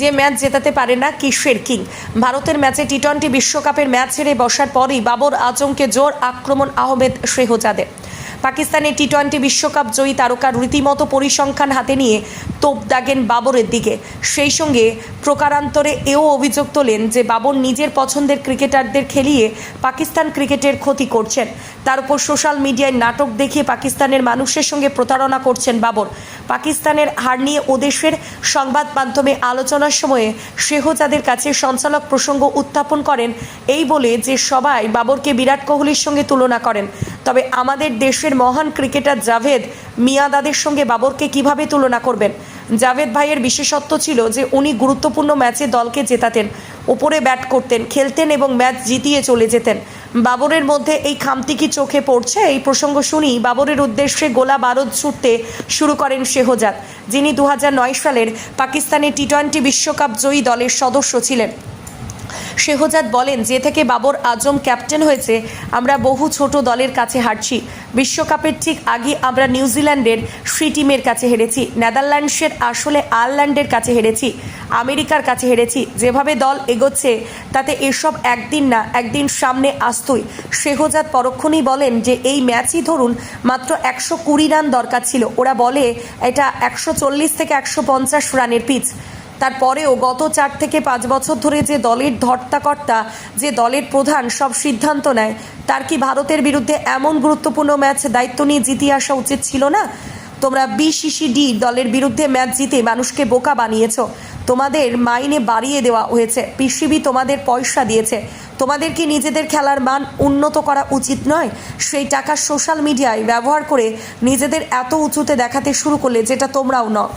যে ম্যাচ জেতাতে পারে না কিসের কিং। ভারতের ম্যাচে টি টোয়েন্টি বিশ্বকাপের ম্যাচ হেরে বসার পরই বাবর আজমকে জোর আক্রমণ আহমেদ শেহজাদের। পাকিস্তানের টি টোয়েন্টি বিশ্বকাপ জয়ী তারকার রীতিমতো পরিসংখ্যান হাতে নিয়ে তোপ দাগেন বাবরের দিকে। সেই সঙ্গে প্রকারান্তরে এও অভিযোগ তোলেন যে বাবর নিজের পছন্দের ক্রিকেটারদের খেলিয়ে পাকিস্তান ক্রিকেটের ক্ষতি করছেন। তার উপর সোশ্যাল মিডিয়ায় নাটক দেখিয়ে পাকিস্তানের মানুষের সঙ্গে প্রতারণা করছেন বাবর। পাকিস্তানের হার নিয়ে ওদেশের সংবাদ মাধ্যমে আলোচনার সময়ে শেহজাদের কাছে সঞ্চালক প্রসঙ্গ উত্থাপন করেন। এই বলে যে সবাই বাবরকে বিরাট কোহলির সঙ্গে তুলনা করেন। তবে আমাদের দেশের মহান ক্রিকেটার জাভেদ মিয়াদাদের সঙ্গে বাবরকে কীভাবে তুলনা করবেন? জাভেদ ভাইয়ের বিশেষত্ব ছিল যে উনি গুরুত্বপূর্ণ ম্যাচে দলকে জেতাতেন। ওপরে ব্যাট করতেন, খেলতেন এবং ম্যাচ জিতিয়ে চলে যেতেন। বাবরের মধ্যে এই খামতি কি চোখে পড়ছে? এই প্রসঙ্গ শুনি বাবরের উদ্দেশ্যে গোলা বারদ ছুটতে শুরু করেন শেহজাদ, যিনি দু হাজার নয় সালের পাকিস্তানের টি টোয়েন্টি বিশ্বকাপ জয়ী দলের সদস্য ছিলেন। শেহজাদ বলেন, যে থেকে বাবর আজম ক্যাপ্টেন হয়েছে, আমরা বহু ছোট দলের কাছে হারছি। বিশ্বকাপের ঠিক আগে আমরা নিউজিল্যান্ডের ফ্রি টিমের কাছে হেরেছি। নেদারল্যান্ডসের আসলে আয়ারল্যান্ডের কাছে হেরেছি। আমেরিকার কাছে হেরেছি। যেভাবে দল এগোচ্ছে, তাতে এসব একদিন না, একদিন সামনে আসতই। শেহজাদ পরক্ষণেই বলেন যে, এই ম্যাচই ধরুন, মাত্র একশো কুড়ি রান দরকার ছিল। ওরা বলে, এটা একশো চল্লিশ থেকে একশো পঞ্চাশ রানের পিচ। তারপরেও গত চার থেকে পাঁচ বছর ধরে যে দলের ধর্তাকর্তা, যে দলের প্রধান সব সিদ্ধান্ত নেয়, তার কি ভারতের বিরুদ্ধে এমন গুরুত্বপূর্ণ ম্যাচ দায়িত্ব নিয়ে জিতে আসা উচিত ছিল না? তোমরা বিসিসিডি দলের বিরুদ্ধে ম্যাচ জিতে মানুষকে বোকা বানিয়েছো। তোমাদের মাইনে বাড়িয়ে দেওয়া হয়েছে। পিসিবি তোমাদের পয়সা দিয়েছে। তোমাদের কি নিজেদের খেলার মান উন্নত করা উচিত নয়? সেই টাকা সোশ্যাল মিডিয়ায় ব্যবহার করে নিজেদের এত উঁচুতে দেখাতে শুরু করলে যেটা তোমরাও নও।